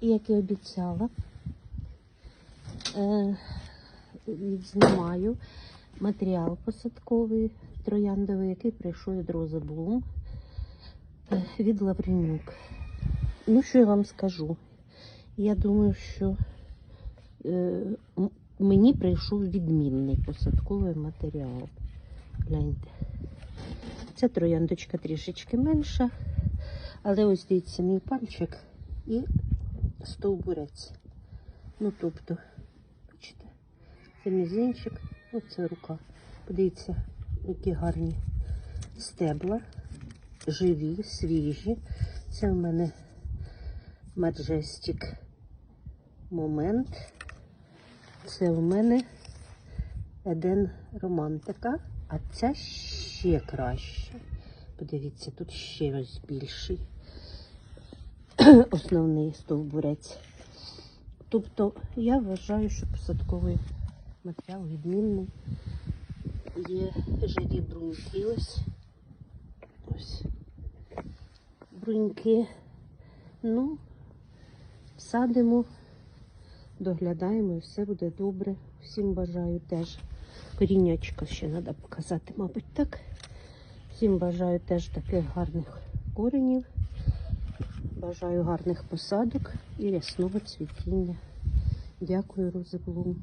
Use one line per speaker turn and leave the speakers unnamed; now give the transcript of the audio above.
І як і обіцяла, е, відзнімаю матеріал посадковий трояндовий, який прийшов від Рози Блум е, від Лавренюк. Ну, що я вам скажу? Я думаю, що е, мені прийшов відмінний посадковий матеріал. Гляньте. Ця трояндочка трішечки менша, але ось дивіться мій пальчик і стовбурець. Ну, тобто, бачите, це мізинчик, оце рука. Подивіться, які гарні стебла, живі, свіжі. Це в мене Majestic момент. Це в мене Еден Романтика, а ця ще краще. Подивіться, тут ще ось більший основний стовбурець. Тобто я вважаю, що посадковий матеріал відмінний. Є живі бруньки ось. Ось. Бруньки. Ну, садимо, доглядаємо і все буде добре. Всім бажаю теж. Коріннячка ще треба показати, мабуть, так. Всім бажаю теж таких гарних коренів. Бажаю гарних посадок і рясного цвітіння. Дякую, Роза Блум.